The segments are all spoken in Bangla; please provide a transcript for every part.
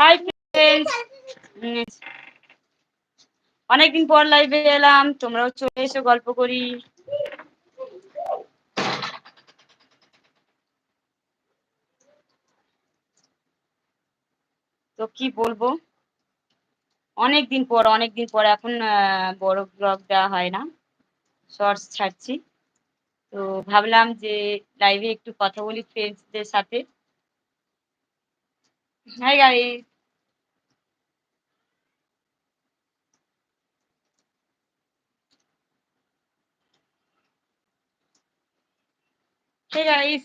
হাই ফ্রেন্ডস অনেকদিন পর লাইভে এলাম। তোমরাও চলে এসো, গল্প করি। তো কি বলব? অনেক দিন পর অনেক দিন পর এখন বড় ব্লগ দেওয়া হয় না। শর্টস ছাড়ছি। তো ভাবলাম যে লাইভে একটু কথা বলি ফ্রেন্ডসদের সাথে। হাই গাইস হে গাইস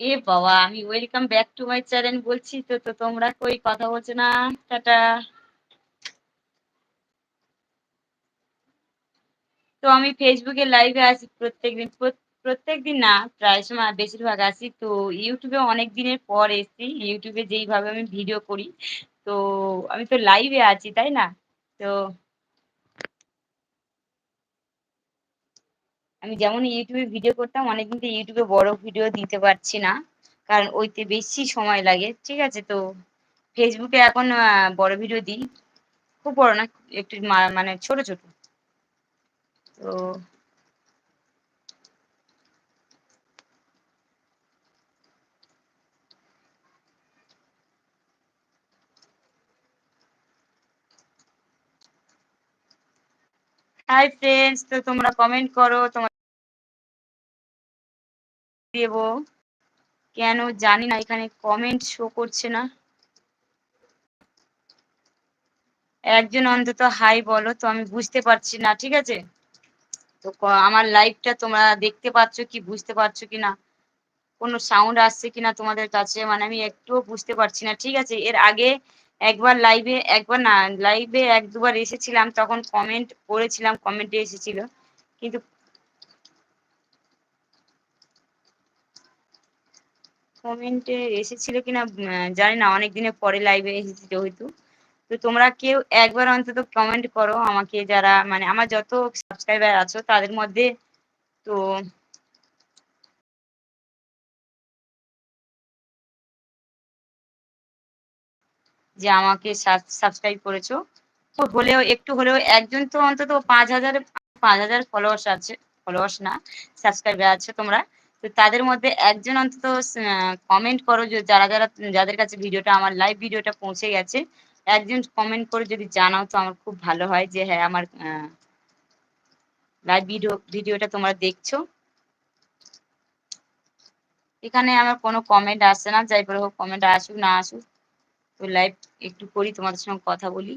এ বাবা, আমি welcome back to my channel বলছি, তো তো তোমরা কই কথা বলছো না? টাটা। তো আমি ফেসবুকে লাইভে আসি প্রত্যেকদিন প্রত্যেকদিন না, প্রায় সময় বেশিরভাগ আসি তো ইউটিউবে অনেক দিনের পর এসছি ইউটিউবে যেইভাবে আমি ভিডিও করি, তো আমি তো লাইভে আছি, তাই না? তো আমি যেমন ইউটিউবে ভিডিও করতাম, অনেকদিন তো ইউটিউবে বড় ভিডিও দিতে পারছি না। কারণ ওইতে বেশি সময় লাগে, ঠিক আছে? তো ফেসবুকে এখন বড় ভিডিও দিই। খুব বড় না, একটু মানে ছোট ছোট। তো হাই ফ্রেন্ডস তো তোমরা কমেন্ট করো তোমার দেব কেন জানি না, এখানে কমেন্ট শো করছে না। একজন অন্তত হাই বলো, তো আমি বুঝতে পারছি না, ঠিক আছে? তো আমার লাইভটা তোমরা দেখতে পাচ্ছ কি, বুঝতে পারছ কি না? কোনো সাউন্ড আসছে কিনা তোমাদের কাছে? মানে আমি একটুও বুঝতে পারছি না, ঠিক আছে? এর আগে একবার লাইভে একবার না লাইভে এক দুবার এসেছিলাম, তখন কমেন্ট করেছিলাম কমেন্টে এসেছিল। কিন্তু কমেন্টে এসেছিল কিনা জানি না, অনেক দিনের পরে লাইভে এসেছি যেহেতু। তো তোমরা কেউ একবার অন্তত কমেন্ট করো আমাকে যারা মানে আমার যত সাবস্ক্রাইবার আছো, তাদের মধ্যে তো যে আমাকে সাবস্ক্রাইব করেছ। তো হলেও, একটু হলেও, একজন তো অন্তত পাঁচ হাজার পাঁচ হাজার ফলোয়ার্স আছে ফলোয়ার্স না সাবস্ক্রাইবার আছে তোমরা। তো তাদের মধ্যে একজন অন্তত কমেন্ট করো যে যারা যারা, যাদের কাছে ভিডিওটা, আমার লাইভ ভিডিওটা পৌঁছে গেছে, একজন কমেন্ট করে যদি জানাও তো আমার খুব ভালো হয় যে হ্যাঁ আমার লাইভ ভিডিও ভিডিওটা তোমরা দেখছ। এখানে আমার কোনো কমেন্ট আসছে না, যাই করে হোক কমেন্ট আসুক, না আসুক। লাইভ একটু করি তোমাদের সঙ্গে কথা বলি।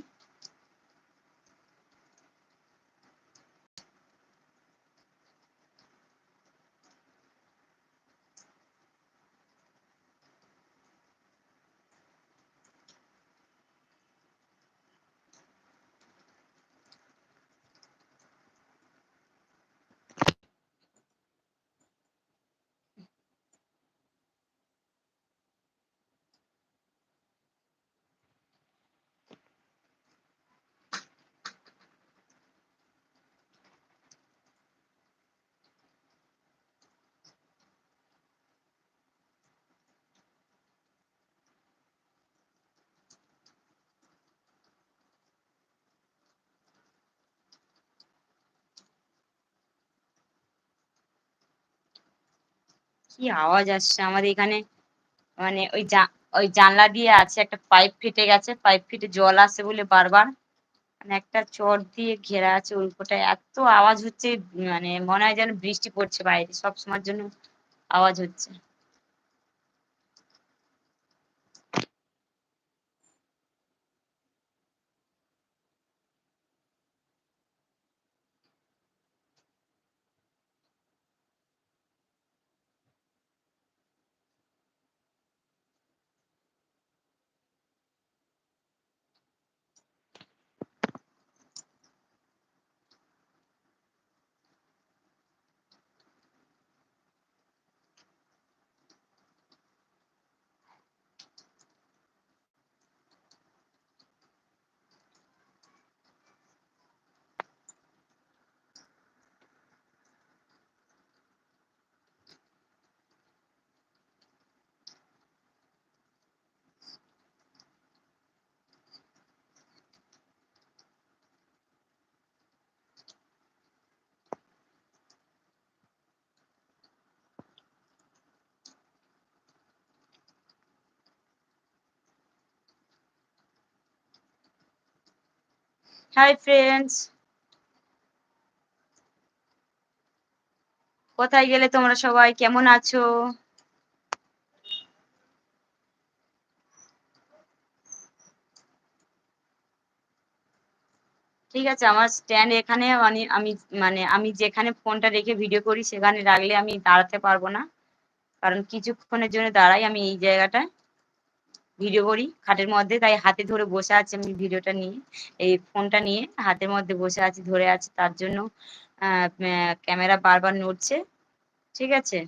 কি আওয়াজ আসছে? আমাদের এখানে মানে ওই ওই জানলা দিয়ে আছে একটা পাইপ ফেটে গেছে, পাইপ ফেটে জল আসে বলে বারবার। মানে একটা চট দিয়ে ঘেরা আছে উল্পোটায় এত আওয়াজ হচ্ছে মানে মনে হয় যেন বৃষ্টি পড়ছে বাইরে। সব সময়ের জন্য আওয়াজ হচ্ছে। হাই ফ্রেন্ডস কোথায় গেলে তোমরা সবাই কেমন আছো? ঠিক আছে, আমার স্ট্যান্ড এখানে মানে আমি মানে আমি যেখানে ফোনটা রেখে ভিডিও করি, সেখানে রাখলে আমি দাঁড়াতে পারব না। কারণ কিছুক্ষণের জন্য দাঁড়াই আমি এই জায়গাটায়। ভিডিও করি, খাটের মধ্যে। তাই হাতে ধরে বসে আছি আমি ভিডিওটা নিয়ে, এই ফোনটা নিয়ে। হাতের মধ্যে বসে আছি, ধরে আছি তার জন্য। ক্যামেরা বারবার নড়ছে, ঠিক আছে?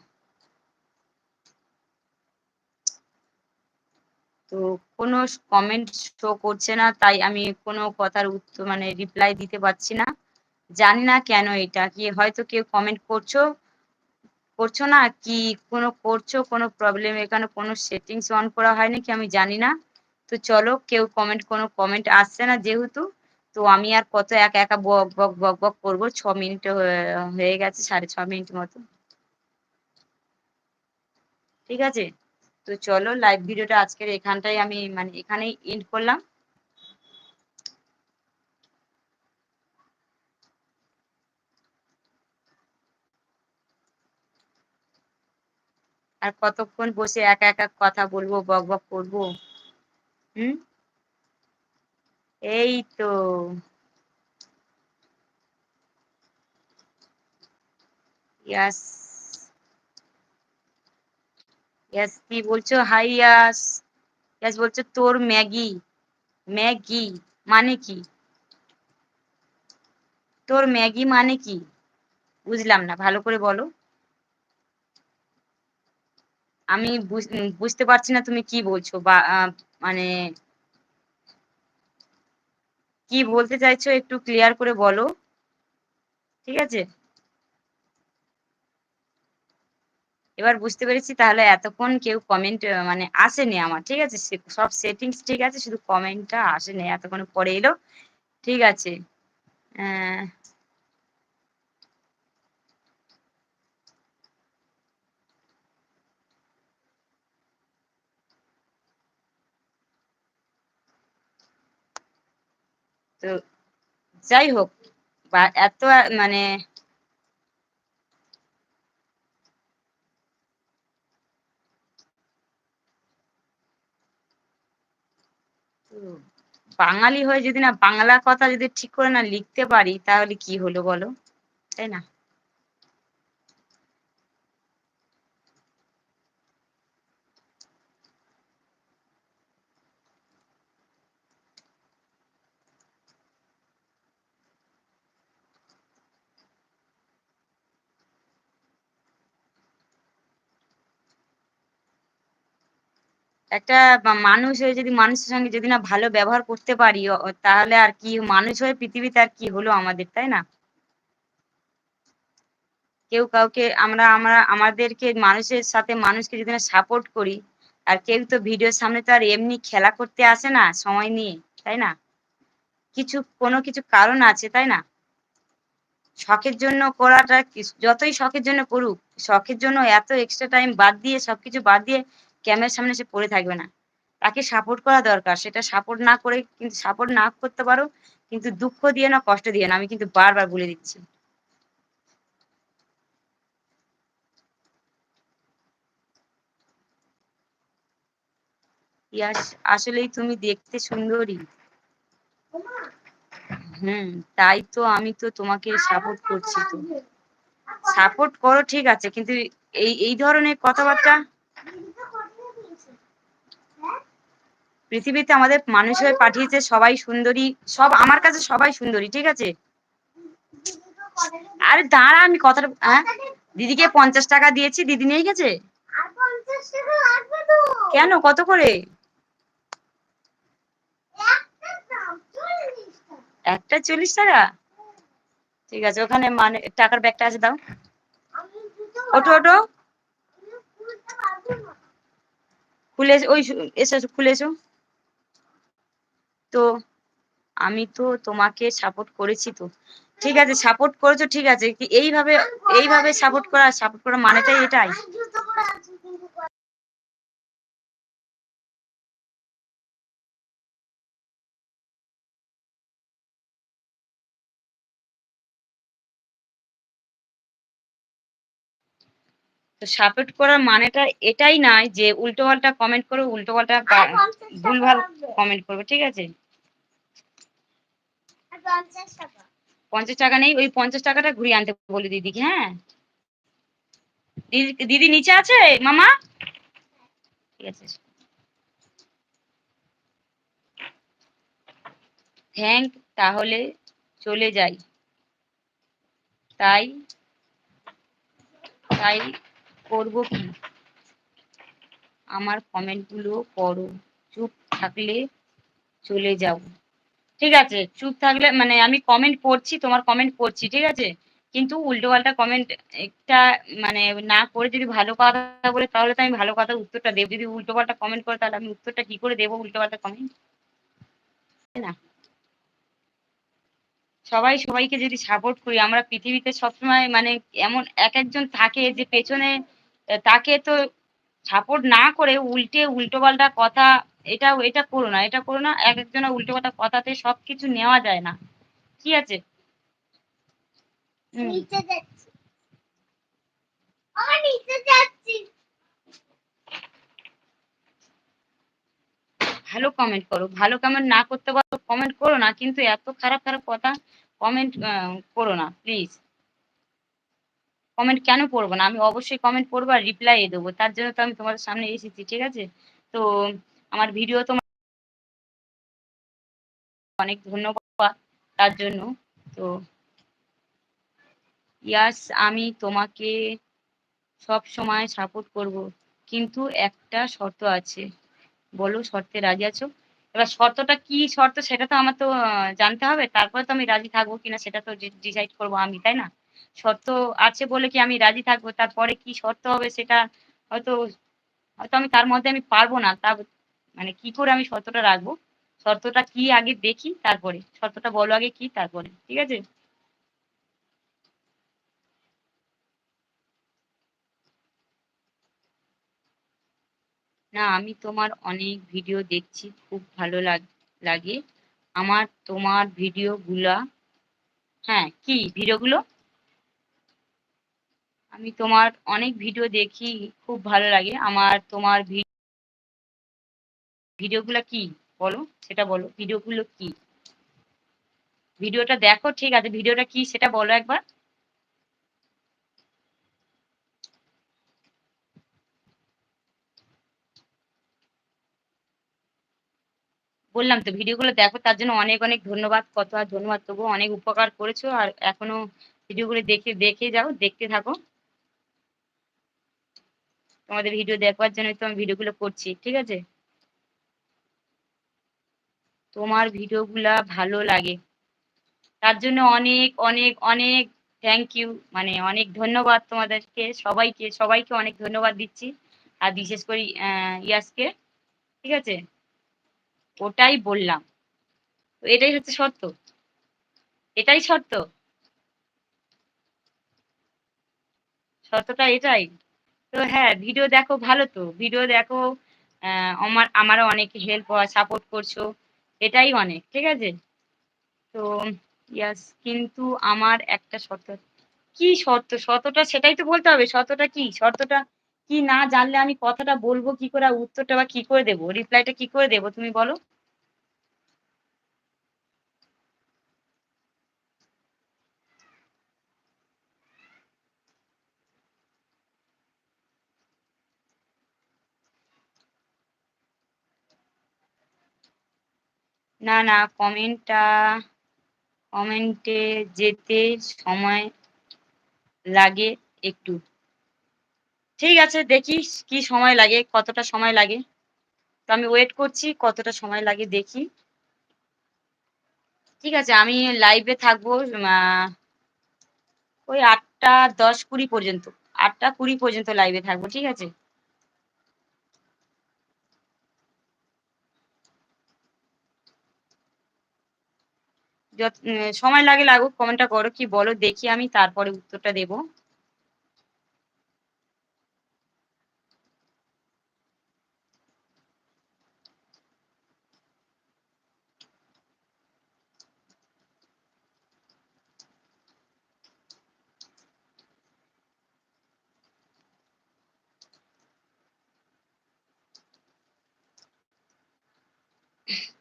তো কোনো কমেন্ট শো করছে না, তাই আমি কোনো কথার উত্তর মানে রিপ্লাই দিতে পারছি না। জানি না কেন এটা, কি হয়তো কেউ কমেন্ট করছ করছ না? কি কোনো করছ? কোনো প্রবলেম এখানে কোনো সেটিংস অন করা হয়নি কি? আমি জানি না। তো চলো, কেউ কমেন্ট কোনো কমেন্ট আসছে না যেহেতু। তো আমি আর কত একা একা বক বক বক বক করব? ছ মিনিট হয়ে গেছে সাড়ে ছ মিনিট মতো। ঠিক আছে? তো চলো লাইভ ভিডিওটা আজকের এখানটাই আমি মানে এখানেই এন্ড করলাম। আর কতক্ষণ বসে একা একা কথা বলব, বক বক করব? হুম? এই তো। ইয়াস। কি বলছো? হাই ইয়াস। ইয়াস বলছো তোর ম্যাগি। ম্যাগি মানে কি? তোর ম্যাগি মানে কি? বুঝলাম না, ভালো করে বলো। আমি বুঝতে পারছি না তুমি কি বলছো বা মানে কি বলতে চাইছো একটু ক্লিয়ার করে বলো। ঠিক আছে? এবার বুঝতে পেরেছি তাহলে এতক্ষণ কেউ কমেন্ট মানে আসেনি আমার, ঠিক আছে? সব সেটিংস ঠিক আছে, শুধু কমেন্টটা আসেনি, এতক্ষণ পরে এলো। ঠিক আছে। তো যাই হোক, বা এত মানে বাঙালি হয়ে যদি না বাংলা কথা যদি ঠিক করে না লিখতে পারি, তাহলে কি হলো বলো? তাই না? একটা মানুষ হয়ে যদি মানুষের সঙ্গে যদি না ভালো ব্যবহার করতে পারি তাহলে আর কি, মানুষ হয়ে পৃথিবীতে আর কি হলো আমাদের, তাই না? কেউ কাউকে আমরা আমরা, আমাদেরকে মানুষের সাথে মানুষকে যদি না সাপোর্ট করি, আর কেউ তো ভিডিওর সামনে তো আর এমনি খেলা করতে আসে না সময় নিয়ে, তাই না? কিছু, কোনো কিছু কারণ আছে, তাই না? শখের জন্য করাটা যতই শখের জন্য করুক, শখের জন্য এত এক্সট্রা টাইম বাদ দিয়ে, সবকিছু বাদ দিয়ে ক্যামেরার সামনে সে পড়ে থাকবে না। তাকে সাপোর্ট করা দরকার। সেটা সাপোর্ট না করে কিন্তু সাপোর্ট না করতে পারো, কিন্তু দুঃখ দিয়ে না, কষ্ট দিয়ে না। আমি কিন্তু বারবার বলে দিচ্ছি। ইয়াস, আসলেই তুমি দেখতে সুন্দরী। হুম, তাই তো আমি তো তোমাকে সাপোর্ট করছি তো। সাপোর্ট করো, ঠিক আছে। কিন্তু এই এই ধরনের কথাবার্তা পৃথিবীতে আমাদের মানুষ হয়ে পাঠিয়েছে সবাই সুন্দরী, সব আমার কাছে সবাই সুন্দরী, ঠিক আছে? আরে দাঁড়া, আমি কথাটা হ্যাঁ? দিদিকে পঞ্চাশ টাকা দিয়েছি, দিদি নিয়ে গেছে? কেন, কত করে? একটা চল্লিশ টাকা? ঠিক আছে, ওখানে মানে টাকার ব্যাগটা আছে, দাও। ওটো ওটো খুলে ওই এসে, খুলে এসো। তো আমি তো তোমাকে সাপোর্ট করেছি তো। ঠিক আছে সাপোর্ট করেছ, ঠিক আছে। এইভাবে এইভাবে সাপোর্ট করা সাপোর্ট করা মানেটাই এটাই। তো সাপোর্ট করার মানেটা এটাই নয় যে উল্টো পাল্টা কমেন্ট করো উল্টো পাল্টা ভুলভাল কমেন্ট করবে ঠিক আছে? পঞ্চাশ টাকা। নেই ওই পঞ্চাশ টাকাটা ঘুরিয়ে আনতে বলি দিদিকে হ্যাঁ? দিদি নিচে আছে? মামা? ঠিক আছে। থ্যাংক তাহলে চলে যাই। তাই তাই করব কি? আমার কমেন্টগুলো পড়ো। চুপ থাকলে চলে যাও। ঠিক আছে, চুপ থাকলে মানে আমি কমেন্ট পড়ছি তোমার কমেন্ট পড়ছি ঠিক আছে? কিন্তু উল্টো পাল্টা কমেন্ট একটা মানে না করে যদি ভালো কথা বলে, তাহলে তো আমি ভালো কথা উত্তরটা দেবো। যদি উল্টো পাল্টা কমেন্ট করে, তাহলে আমি উত্তরটা কি করে দেবো উল্টো পাল্টা কমেন্ট না? সবাই সবাইকে যদি সাপোর্ট করি, আমরা পৃথিবীতে সবসময় মানে এমন এক একজন থাকে যে পেছনে তাকে তো সাপোর্ট না করে উল্টে উল্টো পাল্টা কথা এটা এটা করো না এটা করো না এক একজনের উল্টো পাল্টা কথাতে সবকিছু নেওয়া যায় না। ঠিক আছে? ভালো কমেন্ট করো ভালো কমেন্ট না করতে পারো কমেন্ট করো না কিন্তু এত খারাপ খারাপ কথা কমেন্ট করো না প্লিজ কমেন্ট কেন পড়ব না? আমি অবশ্যই কমেন্ট পড়ব আর রিপ্লাই দেবো। তার জন্য তো আমি তোমাদের সামনে এসেছি, ঠিক আছে? তো আমার ভিডিও তোমার অনেক ধন্যবাদ তার জন্য। তো ইয়াস, আমি তোমাকে সব সময় সাপোর্ট করব। কিন্তু একটা শর্ত আছে। বলো শর্তে রাজি আছো? এবার শর্তটা কি শর্ত সেটা তো আমার তো জানতে হবে। তারপরে তো আমি রাজি থাকব কিনা সেটা তো ডিসাইড করব আমি, তাই না? শর্ত আছে বলে কি আমি রাজি থাকব? তারপরে কি শর্ত হবে সেটা হয়তো হয়তো আমি তার মধ্যে আমি পারব না। তা মানে কি করে আমি শর্তটা রাখব? শর্তটা কি আগে দেখি, তারপরে। শর্তটা বলো আগে কি, তারপরে। ঠিক আছে? না, আমি তোমার অনেক ভিডিও দেখছি, খুব ভালো লাগ- আমার, তোমার ভিডিও গুলা হ্যাঁ কি ভিডিওগুলো? আমি তোমার অনেক ভিডিও দেখি, খুব ভালো লাগে। আমার তোমার ভিডিওগুলো কি? বলো, সেটা বলো। ভিডিওগুলো কি? ভিডিওটা দেখো, ঠিক আছে। ভিডিওটা কি, সেটা বলো একবার। বললাম তো ভিডিওগুলো দেখো, তার জন্য অনেক অনেক ধন্যবাদ কত আর ধন্যবাদ তবু অনেক উপকার করেছ। আর এখনও ভিডিওগুলো দেখে দেখে যাও, দেখতে থাকো। তোমাদের ভিডিও দেখবার জন্য তো আমি ভিডিওগুলো করছি, ঠিক আছে? তোমার ভিডিওগুলা ভালো লাগে। তার জন্য অনেক অনেক অনেক থ্যাংক ইউ মানে অনেক ধন্যবাদ তোমাদেরকে, সবাইকে সবাইকে অনেক ধন্যবাদ দিচ্ছি। আর বিশেষ করে ইয়াসকে, ঠিক আছে? ওটাই বললাম। তো এটাই হচ্ছে সত্য এটাই সত্য সত্যটা এটাই। তো হ্যাঁ ভিডিও দেখো ভালো তো। ভিডিও দেখো আমার, আমারও অনেক হেল্প সাপোর্ট করছ। এটাই অনেক, ঠিক আছে? তো ইয়াস কিন্তু আমার একটা শর্ত। কি শর্ত? শর্তটা সেটাই তো বলতে হবে। শর্তটা কি? শর্তটা কি না জানলে আমি কথাটা বলব কি করে উত্তরটা বা কি করে দেবো? রিপ্লাইটা কি করে দেবো তুমি বলো? না না কমেন্টটা কমেন্টে যেতে সময় লাগে একটু। ঠিক আছে, দেখি কি সময় লাগে, কতটা সময় লাগে। তো আমি ওয়েট করছি, কতটা সময় লাগে দেখি। ঠিক আছে, আমি লাইভে থাকব ওই আটটা দশ কুড়ি পর্যন্ত, আটটা কুড়ি পর্যন্ত লাইভে থাকব, ঠিক আছে? সময় লাগে লাগুক কমেন্টটা করো কি বলো দেখি আমি তারপরে উত্তরটা দেব। you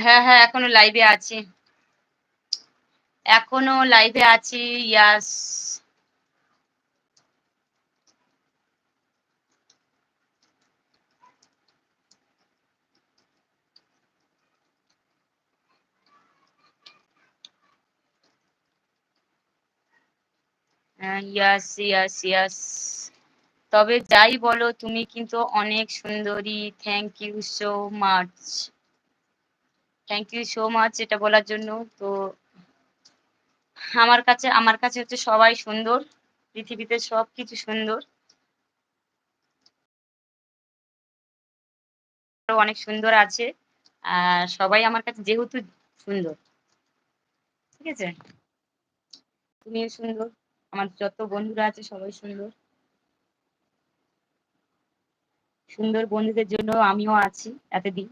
হ্যাঁ হ্যাঁ এখনও লাইভে আছি। এখনও লাইভে আছি ইয়াস ইয়াস ইয়াস ইয়াস তবে যাই বলো, তুমি কিন্তু অনেক সুন্দরী। Thank you so much thank you so much এটা বলার জন্য। তো আমার কাছে আমার কাছে হচ্ছে সবাই সুন্দর। পৃথিবীতে সব কিছু সুন্দর অনেক সুন্দর আছে। আর সবাই আমার কাছে যেহেতু সুন্দর। ঠিক আছে? তুমিও সুন্দর। আমার যত বন্ধুরা আছে সবাই সুন্দর। সুন্দর বন্ধুদের জন্য আমিও আছি এতদিন।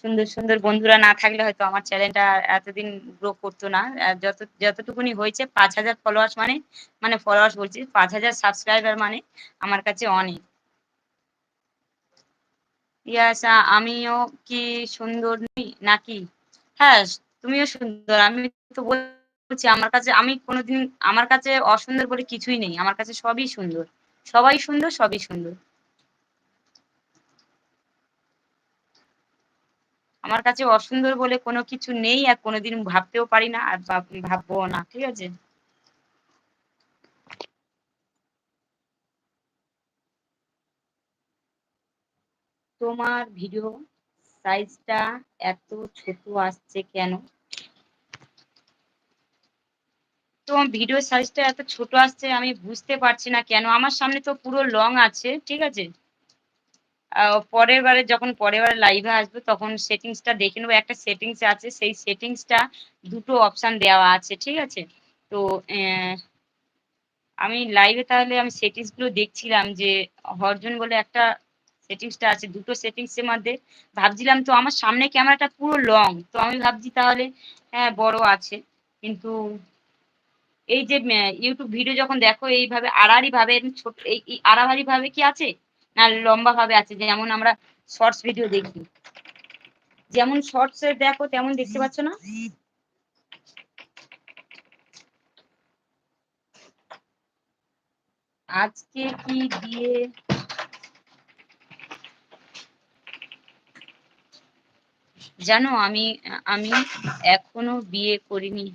সুন্দর সুন্দর বন্ধুরা না থাকলে হয়তো আমার চ্যানেলটা এতদিন গ্রো করতো না। যত, যতটুকুনি হয়েছে, পাঁচ হাজার ফলোয়ার্স মানে মানে ফলোয়ার্স বলছি, পাঁচ হাজার সাবস্ক্রাইবার মানে আমার কাছে অনেক। আমিও কি সুন্দর নাকি? হ্যাঁ তুমিও সুন্দর। আমি তো বলছি, আমার কাছে, আমি কোনোদিন, আমার কাছে অসুন্দর বলে কিছুই নেই। আমার কাছে সবই সুন্দর। সবাই সুন্দর, সবই সুন্দর। আমার কাছে অসুন্দর বলে কোনো কিছু নেই আর কোনোদিন ভাবতেও পারি না আর ভাববো না, ঠিক আছে? তোমার ভিডিও সাইজটা এত ছোট আসছে কেন? তোমার ভিডিও সাইজটা এত ছোট আসছে আমি বুঝতে পারছি না কেন। আমার সামনে তো পুরো লং আছে, ঠিক আছে? পরের বারে যখন পরের বারে লাইভে আসবে, তখন সেটিংসটা দেখে নেব। একটা সেটিংস আছে, সেই সেটিংসটা দুটো অপশান দেওয়া আছে, ঠিক আছে? তো আমি লাইভে তাহলে আমি সেটিংসগুলো দেখছিলাম যে হরজন বলে একটা সেটিংসটা আছে, দুটো সেটিংসের মধ্যে। ভাবছিলাম তো আমার সামনে ক্যামেরাটা পুরো লং তো আমি ভাবছি তাহলে হ্যাঁ বড় আছে। কিন্তু এই যে ইউটিউব ভিডিও যখন দেখো, এইভাবে আড়াআড়ি ভাবে, ছোট এই আড়াআড়ি ভাবে কি আছে? না লম্বা ভাবে আছে, যেমন আমরা শর্টস ভিডিও দেখি। যেমন শর্টস এ দেখো, তেমন দেখতে পাচ্ছ না? আজকে কি দিয়ে? জানো, আমি আমি এখনও বিয়ে করিনি।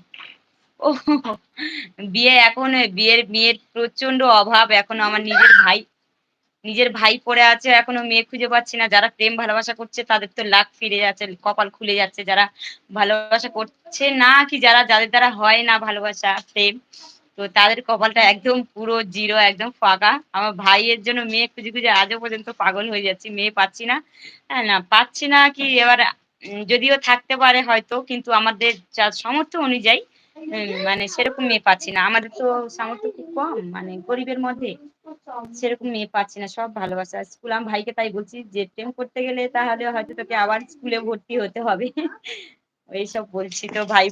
ও বিয়ে এখন, বিয়ের বিয়ের প্রচণ্ড অভাব, এখন আমার নিজের ভাই নিজের ভাই পড়ে আছে এখনও মেয়ে খুঁজে পাচ্ছি না। যারা প্রেম ভালোবাসা করছে, তাদের তো লাখ ফিরে যাচ্ছে, কপাল খুলে যাচ্ছে। যারা ভালোবাসা করছে না কি, যারা, যাদের দ্বারা হয় না ভালোবাসা, প্রেম, তো তাদের কপালটা একদম পুরো জিরো, একদম ফাঁকা। আমার ভাইয়ের জন্য মেয়ে খুঁজে খুঁজে আজও পর্যন্ত পাগল হয়ে যাচ্ছি, মেয়ে পাচ্ছি না। হ্যাঁ না, পাচ্ছি না কি, এবার যদিও থাকতে পারে হয়তো, কিন্তু আমাদের যা সামর্থ্য অনুযায়ী মানে সেরকম মেয়ে পাচ্ছি না। আমাদের তো সামর্থ্য খুব কম মানে গরিবের মধ্যে। সেরকম মেয়ে পাচ্ছি না, সব ভালোবাসা। স্কুল, আমি ভাইকে তাই বলছি যে, প্রেম করতে গেলে তাহলে হয়তো তোকে আবার স্কুলে ভর্তি হতে হবে। এইসব বলছি। তো ভাই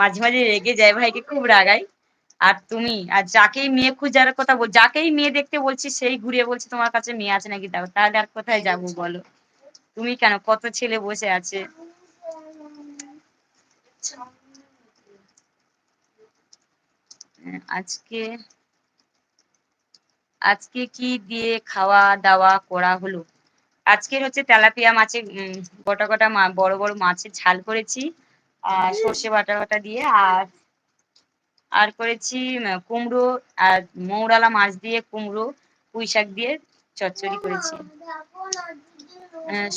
মাঝে মাঝে রেগে যায়, ভাইকে খুব রাগাই। আর তুমি, আর যাকেই মেয়ে খুঁজার কথা বল, যাকেই মেয়ে দেখতে বলছি, সেই ঘুরিয়ে বলছি, তোমার কাছে মেয়ে আছে নাকি? দাও, তাহলে আর কোথায় যাব বলো? তুমি কেন, কত ছেলে বসে আছে? আজকে আজকে কি দিয়ে খাওয়া দাওয়া করা হলো? আজকের হচ্ছে তেলাপিয়া মাছের গোটা গোটা বড় বড় মাছের ঝাল করেছি। আর সর্ষে বাটা বাটা দিয়ে, আর আর করেছি কুমড়ো আর মৌরালা মাছ দিয়ে কুমড়ো, পুঁই শাক দিয়ে চচ্চড়ি করেছি।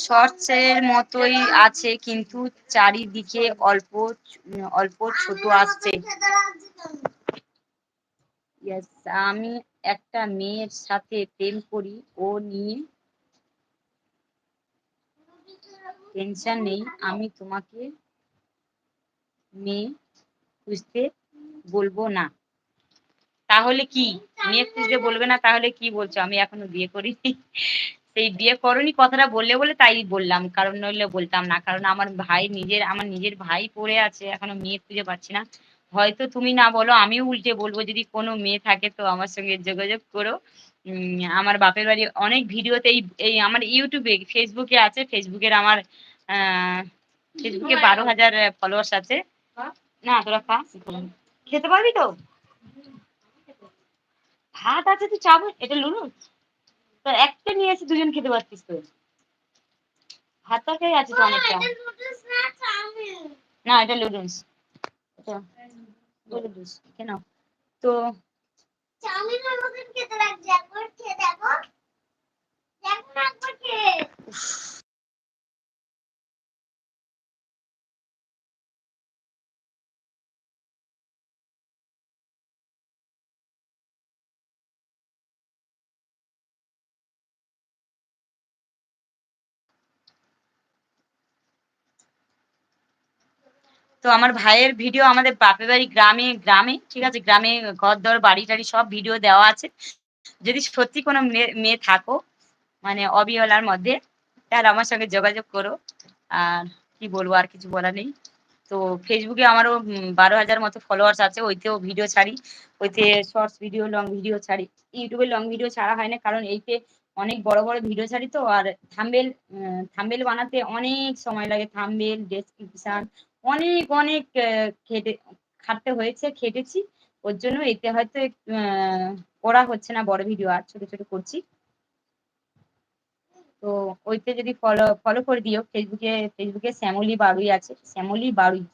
শর্টসের মতোই আছে, কিন্তু চারিদিকে অল্প অল্প ছোট আসছে। আমি একটা মেয়ের সাথে প্রেম করি, ও নিয়ে টেনশন নেই, আমি তোমাকে মেয়ে খুঁজতে বলব না। তাহলে কি? মেয়ে খুঁজতে বলবে না, তাহলে কি বলছো? আমি এখনও বিয়ে করিনি। সেই বিয়ে করনি, কথাটা বললে বলে তাই বললাম, কারণ নইলে বলতাম না, কারণ আমার ভাই নিজের, আমার নিজের ভাই পড়ে আছে, এখনও মেয়ে খুঁজে পাচ্ছি না। হয়তো তুমি না বলো আমিও উল্টে বলব যদি কোনো মেয়ে থাকে তো আমার সঙ্গে যোগাযোগ করো। উম আমার বাপের বাড়ি অনেক ভিডিওতে এই এই আমার ইউটিউবে ফেসবুকে আছে ফেসবুকের আমার ফেসবুকে বারো হাজার ফলোয়ার্স আছে। না তোরা খা। খেতে পারবি তো? ভাত আছে তুই চাবো এটা লুলু তো একটা নিয়ে এসে দুজন খেতে পারতিস তো। ভাত তরকারি আছে তো অনেকটা। না এটা লুডুস। এটা দিস কেন? তো চাউমিনের মতন খেতে লাগছে একবার খেয়ে দেখো। একবার খেয়ে। তো আমার ভাইয়ের ভিডিও আমাদের বাপের বাড়ি গ্রামে গ্রামে, ঠিক আছে? গ্রামে ঘর দর বাড়ি টাড়ি সব ভিডিও দেওয়া আছে। যদি সত্যি কোনো মেয়ে থাকো মানে অবিহলার মধ্যে, তাহলে আমার সঙ্গে যোগাযোগ করো। আর কি বলব, আর কিছু বলার নেই। তো ফেসবুকে আমারও বারো হাজার মতো ফলোয়ার্স আছে, ওইতেও ভিডিও ছাড়ি। ওইতে শর্টস ভিডিও লং ভিডিও ছাড়ি। ইউটিউবে লং ভিডিও ছাড়া হয় না, কারণ এইতে অনেক বড় বড় ভিডিও ছাড়ি তো। আর থাম্বেল থাম্বেল বানাতে অনেক সময় লাগে। থাম্বেল ডেসক্রিপশন অনেক অনেক খেটে খাটতে হয়েছে খেটেছি। ওর জন্য এতে হয়তো করা হচ্ছে না বড় ভিডিও আর ছোট ছোট করছি। তো ওইতে যদি ফলো ফলো করে দিও ফেসবুকে ফেসবুকে শ্যামলি বারুই আছে শ্যামলি বারুই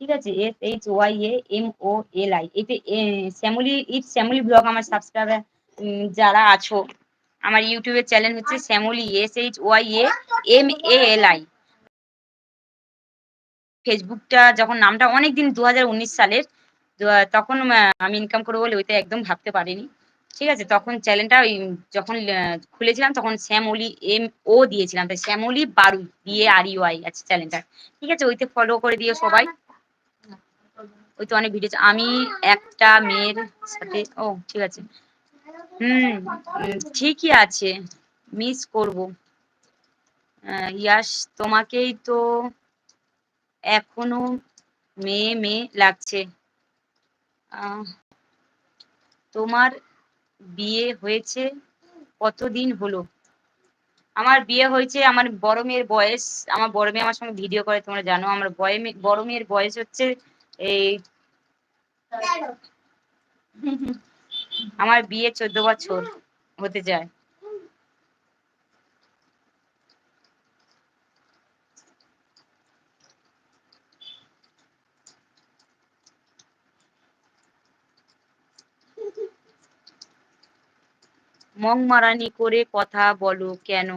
ঠিক আছে? S H Y A M O L I এতে শ্যামলি ইট শ্যামলি ব্লগ আমার সাবস্ক্রাইবার যারা আছো আমার ইউটিউবের চ্যানেল হচ্ছে Shyamali S H Y A M A L I ফেসবুকটা যখন নামটা অনেক দিন দু হাজার উনিশ সালের তখন আমি ইনকাম করব বলে ওইটা একদম ভাবতে পারিনি। ঠিক আছে, তখন চ্যানেলটা ওই যখন খুলেছিলাম তখন শ্যামলি এম ও দিয়েছিলাম, তাই শ্যামলি বারু দিয়ে আর ইউআই আছে চ্যানেলটা ঠিক আছে, ওইতে ফলো করে দিও সবাই। ওই তো অনেক ভিডিও আমি, একটা মেয়ের সাথে, ও, ঠিক আছে। হুম ঠিকই আছে মিস করব। ইয়াস, তোমাকেই তো এখনও মেয়ে মেয়ে লাগছে। তোমার বিয়ে হয়েছে কতদিন হলো? আমার বিয়ে হয়েছে আমার বড় মেয়ের বয়স আমার বড় মেয়ে আমার সঙ্গে ভিডিও করে তোমরা জানো। আমার বড় মেয়ের বয়স হচ্ছে এই আমার বিয়ে চোদ্দ বছর হতে যায়। মংমারানি করে কথা বলো কেন?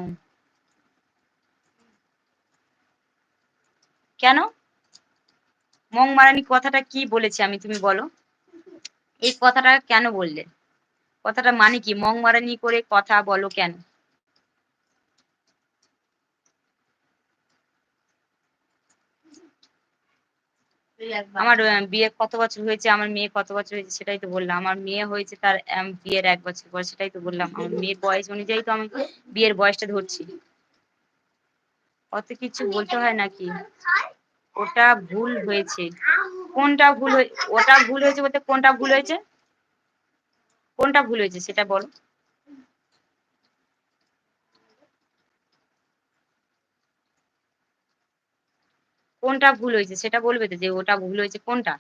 কেন? মংমারানি কথাটা কি বলেছি আমি তুমি বলো। এই কথাটা কেন বললে? কথাটা মানে কি? মংমারানি করে কথা বলো কেন? আমার বিয়ে কত বছর হয়েছে, আমার মেয়ে কত বছর হয়েছে সেটাই তো বললাম। আমার মেয়ে হয়েছে তার বিয়ের এক বছর পর সেটাই তো বললাম। আমার মেয়ের বয়স অনুযায়ী তো আমি বিয়ের বয়সটা ধরছি। অত কিছু বলতে হয় নাকি? ওটা ভুল হয়েছে। কোনটা ভুল ওটা ভুল হয়েছে বলতে কোনটা ভুল হয়েছে? কোনটা ভুল হয়েছে সেটা বলো। কোনটা ভুল হয়েছে সেটা বলবে তো যে ওটা ভুল হয়েছে কোনটা?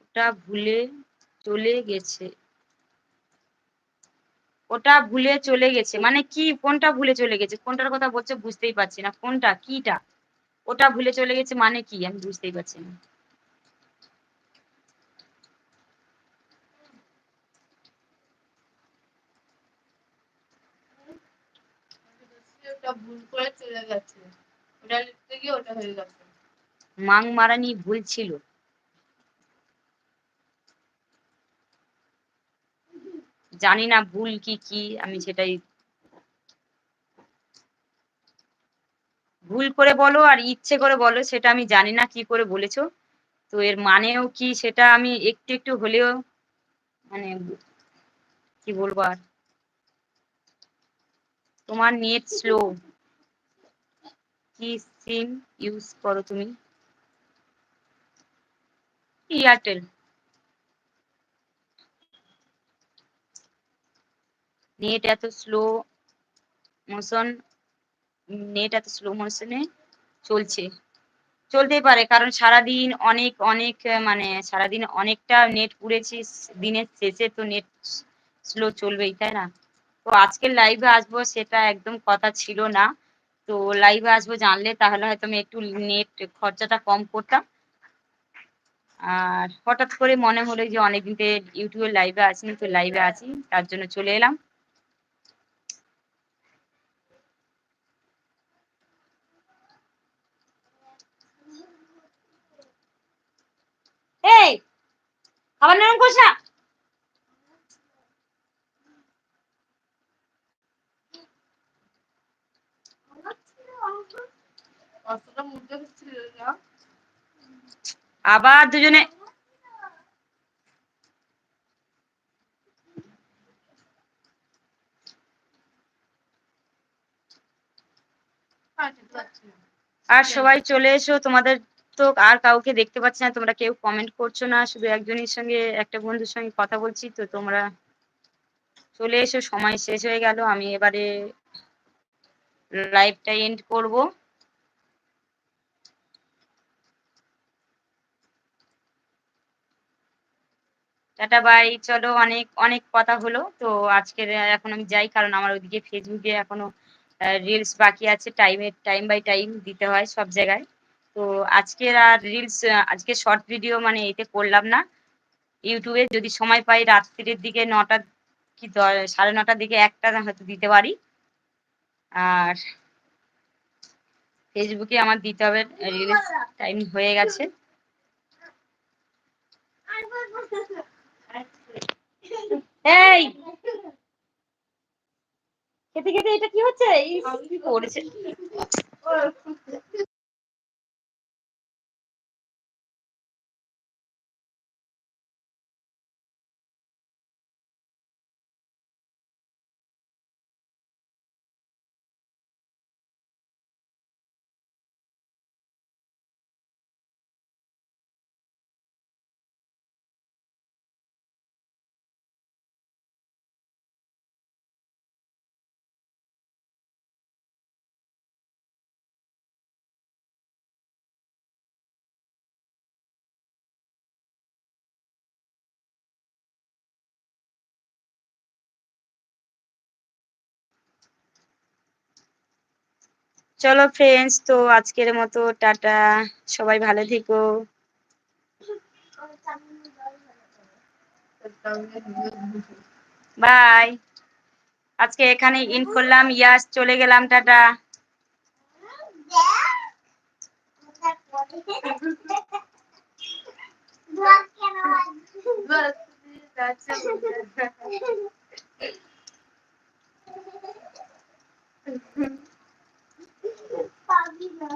ওটা ভুলে চলে গেছে। ওটা ভুলে চলে গেছে। মানে কি? কোনটা ভুলে চলে গেছে? কোনটার কথা বলছে বুঝতেই পারছি না। কোনটা? কিটা? ওটা ভুলে চলে গেছে মানে কি? আমি বুঝতেই পারছি না। ওটা ভুল করে চলে গেছে। ওটা লিখতে গিয়ে ওটা হয়ে গেছে। মাং মারানি ভুল ছিল। জানি না ভুল কি কি, আমি সেটাই ভুল করে বলো আর ইচ্ছে করে বলো, সেটা আমি জানি না কি করে বলেছ। তো এর মানেও কি সেটা আমি একটু একটু হলেও মানে কি বলব আর? তোমার নেট স্লো কি সিম ইউজ করো তুমি। এয়ারটেল নেট এত স্লো মোশন নেট এত স্লো মোশনে চলছে। চলতেই পারে, কারণ সারাদিন অনেক অনেক মানে সারাদিন অনেকটা নেট পুড়েছি, দিনের শেষে তো নেট স্লো চলবেই, তাই না? তো আজকের লাইভে আসব সেটা একদম কথা ছিল না। তো লাইভে আসব জানলে তাহলে হয়তো আমি একটু নেট খরচাটা কম করতাম। আর হঠাৎ করে মনে হলো যে অনেকদিন ইউটিউবে লাইভে আসিনি, তো লাইভে আছি তার জন্য চলে এলাম। এই, খাবার নরম অতটা মুখে ছিল না আবার দুজনে আর সবাই চলে এসো, তোমাদের তো আর কাউকে দেখতে পাচ্ছি না, তোমরা কেউ কমেন্ট করছ না, শুধু একজনের সঙ্গে, একটা বন্ধুর সঙ্গে কথা বলছি, তো তোমরা চলে এসো, সময় শেষ হয়ে গেল, আমি এবারে লাইভটা এন্ড করব। টাটা বাই চলো, অনেক অনেক কথা হলো। তো আজকের, এখন আমি যাই, কারণ আমার ওইদিকে ফেসবুকে এখনও রিলস বাকি আছে। টাইমে টাইম বাই টাইম দিতে হয় সব জায়গায়। তো আজকের আর রিলস আজকে শর্ট ভিডিও মানে এতে করলাম না। ইউটিউবে যদি সময় পাই, রাত্রির দিকে নটা কি সাড়ে নটার দিকে একটা হয়তো দিতে পারি। আর ফেসবুকে আমার দিতে হবে রিলিজ টাইম হয়ে গেছে। এই! খেতে খেতে এটা কি হচ্ছে? করেছে? চলো ফ্রেন্ডস তো আজকের মতো টাটা। সবাই ভালো থেকো। বাই আজকে এখানে ইন করলাম, ইয়াস, চলে গেলাম, টাটা। ব্লগ কেন হয়? পাবি না